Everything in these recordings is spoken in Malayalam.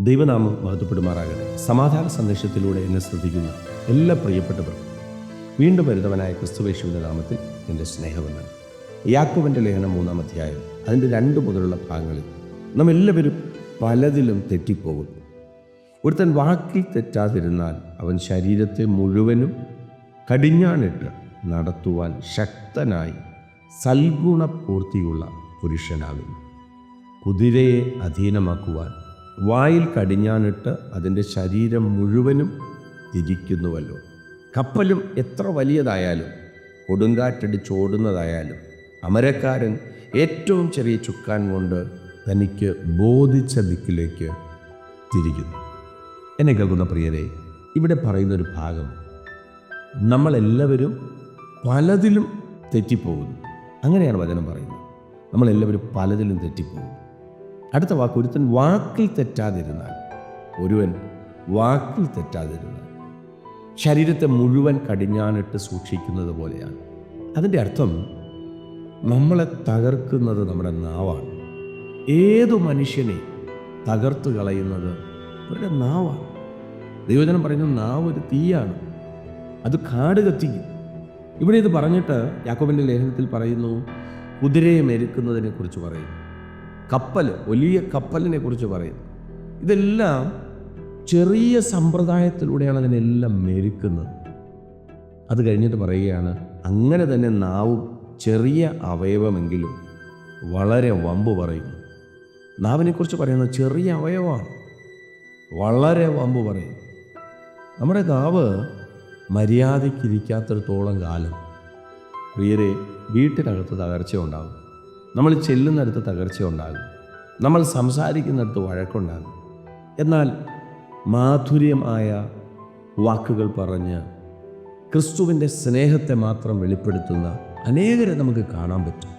ദൈവനാമം മഹത്വപ്പെടുമാറാകട്ടെ. സമാധാന സന്ദേശത്തിലൂടെ എന്നെ ശ്രദ്ധിക്കുന്ന എല്ലാ പ്രിയപ്പെട്ടവർക്കും വീണ്ടും വരുന്നവനായ ക്രിസ്തുവേശുവിന്റെ നാമത്തിൽ എന്റെ സ്നേഹവന്ദനം. യാക്കോവിന്റെ ലേഖനം മൂന്നാം അധ്യായം അതിന്റെ രണ്ട് മുതലുള്ള ഭാഗങ്ങളിൽ നാം എല്ലാവരും പലതിലും തെറ്റിപ്പോകുന്നു ഒരുത്തൻ വാക്കിൽ തെറ്റാതിരുന്നാൽ അവൻ ശരീരത്തെ മുഴുവനും കടിഞ്ഞാണിട്ട് നടത്തുവാൻ ശക്തനായി സൽഗുണപൂർത്തിയുള്ള പുരുഷനാകുന്നു. കുതിരയെ അധീനമാക്കുവാൻ വായിൽ കടിഞ്ഞാണിട്ട് അതിന്റെ ശരീരം മുഴുവനും ഇരിക്കുന്നുവല്ലോ കപ്പലും എത്ര വലിയതായാലും കൊടുങ്കാറ്റടിച്ചോടുന്നതായാലും അമരക്കാരൻ ഏറ്റവും ചെറിയ ചുക്കാൻ കൊണ്ട് തനിക്ക് ബോധിച്ച ദിക്കിലേക്ക് തിരിക്കുന്നു. എന്നെ കേൾക്കുന്ന പ്രിയരെ ഇവിടെ പറയുന്നൊരു ഭാഗം നമ്മളെല്ലാവരും പലതിലും തെറ്റിപ്പോകുന്നു. അങ്ങനെയാണ് വചനം പറയുന്നത്. നമ്മളെല്ലാവരും പലതിലും തെറ്റിപ്പോകുന്നു. അടുത്ത വാക്ക് ഒരുത്തൻ വാക്കിൽ തെറ്റാതിരുന്നാൽ ഒരുവൻ വാക്കിൽ തെറ്റാതിരുന്നാൽ ശരീരത്തെ മുഴുവൻ കടിഞ്ഞാനിട്ട് സൂക്ഷിക്കുന്നത് പോലെയാണ്. അതിന്റെ അർത്ഥം നമ്മളെ തകർക്കുന്നത് നമ്മുടെ നാവാണ്. ഏതു മനുഷ്യനെ തകർത്ത് കളയുന്നത് അവരുടെ നാവാണ്. ദൈവജനം പറയുന്നത് നാവ് ഒരു തീയാണ് അത് കാട് കത്തിക്കും. ഇവിടെ ഇത് പറഞ്ഞിട്ട് യാക്കോബിന്റെ ലേഖനത്തിൽ പറയുന്നു കുതിരയെ മെരുക്കുന്നതിനെ കുറിച്ച് പറയുന്നു. കപ്പൽ വലിയ കപ്പലിനെ കുറിച്ച് പറയുന്നു ഇതെല്ലാം ചെറിയ സമ്പ്രദായത്തിലൂടെയാണ് അതിനെല്ലാം മെരുക്കുന്നത്. അത് കഴിഞ്ഞിട്ട് പറയുകയാണ് അങ്ങനെ തന്നെ നാവും ചെറിയ അവയവമെങ്കിലും വളരെ വമ്പ് പറയുന്നു. നാവിനെക്കുറിച്ച് പറയുന്നത് ചെറിയ അവയവമാണ്. വളരെ വമ്പ് പറയും. നമ്മുടെ നാവ് മര്യാദയ്ക്കിരിക്കാത്തിടത്തോളം കാലം. പ്രിയരെ വീട്ടിനകത്ത് തകർച്ച ഉണ്ടാകും നമ്മൾ ചെല്ലുന്നിടത്ത് തകർച്ച ഉണ്ടാകും നമ്മൾ സംസാരിക്കുന്നിടത്ത് വഴക്കുണ്ടാകും. എന്നാൽ മാധുര്യമായ വാക്കുകൾ പറഞ്ഞ് ക്രിസ്തുവിന്റെ സ്നേഹത്തെ മാത്രം വെളിപ്പെടുത്തുന്ന അനേകരെ നമുക്ക് കാണാൻ പറ്റും.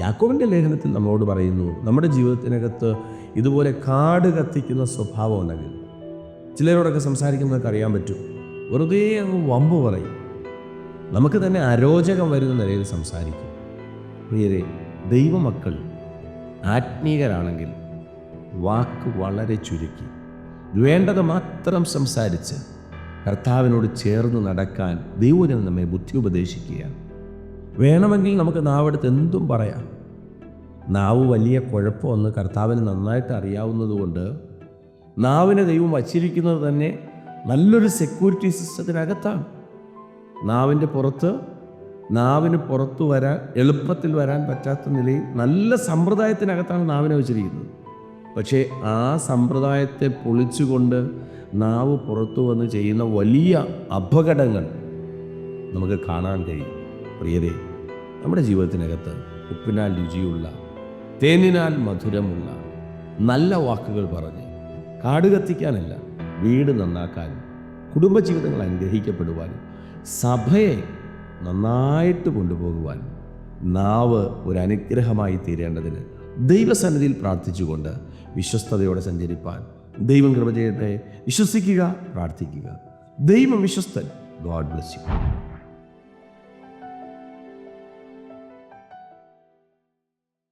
യാക്കോവിന്റെ ലേഖനത്തിൽ നമ്മളോട് പറയുന്നു നമ്മുടെ ജീവിതത്തിനകത്ത് ഇതുപോലെ കാട് കത്തിക്കുന്ന സ്വഭാവം ഉണ്ടെങ്കിൽ ചിലരോടൊക്കെ സംസാരിക്കുന്നതൊക്കെ അറിയാൻ പറ്റും. വെറുതെ അങ്ങ് വമ്പ് പറയും. നമുക്ക് തന്നെ അരോചകം വരുന്ന നിലയിൽ സംസാരിക്കും. പ്രിയരെ ദൈവമക്കൾ ആത്മീയരാണെങ്കിൽ വാക്ക് വളരെ ചുരുക്കി. വേണ്ടത് മാത്രം സംസാരിച്ച് കർത്താവിനോട് ചേർന്ന് നടക്കാൻ ദൈവജനം നമ്മെ ബുദ്ധി ഉപദേശിക്കുകയാണ് വേണമെങ്കിൽ നമുക്ക് നാവെടുത്ത് എന്തും പറയാം. നാവ് വലിയ കുഴപ്പമൊന്ന് കർത്താവിന് നന്നായിട്ട് അറിയാവുന്നതുകൊണ്ട് നാവിനെ ദൈവം വച്ചിരിക്കുന്നത് തന്നെ നല്ലൊരു സെക്യൂരിറ്റി സിസ്റ്റത്തിനകത്താണ് നാവിന്റെ പുറത്ത് നാവിന് പുറത്തു വരാൻ എളുപ്പത്തിൽ വരാൻ പറ്റാത്ത നിലയിൽ നല്ല സമ്പ്രദായത്തിനകത്താണ് നാവിനെ വെച്ചിരിക്കുന്നത്. പക്ഷേ ആ സമ്പ്രദായത്തെ പൊളിച്ചുകൊണ്ട് നാവ് പുറത്തു വന്ന് ചെയ്യുന്ന വലിയ അപകടങ്ങൾ നമുക്ക് കാണാൻ കഴിയും. പ്രിയരെ നമ്മുടെ ജീവിതത്തിനകത്ത് ഉപ്പിനാൽ രുചിയുള്ള തേനിനാൽ മധുരമുള്ള നല്ല വാക്കുകൾ പറഞ്ഞ് കാട് കത്തിക്കാനല്ല വീട് നന്നാക്കാനും കുടുംബജീവിതങ്ങൾ അനുഗ്രഹിക്കപ്പെടുവാനും സഭയെ നന്നായിട്ട് കൊണ്ടുപോകുവാൻ നാവ് ഒരു അനുഗ്രഹമായി തീരേണ്ടതിന് ദൈവസന്നിധിയിൽ പ്രാർത്ഥിച്ചുകൊണ്ട് വിശ്വസ്തയോടെ സഞ്ചരിപ്പാൻ ദൈവം കൃപ ചെയ്യട്ടെ. വിശ്വസിക്കുക പ്രാർത്ഥിക്കുക. ദൈവം വിശ്വസ്തൻ. God bless you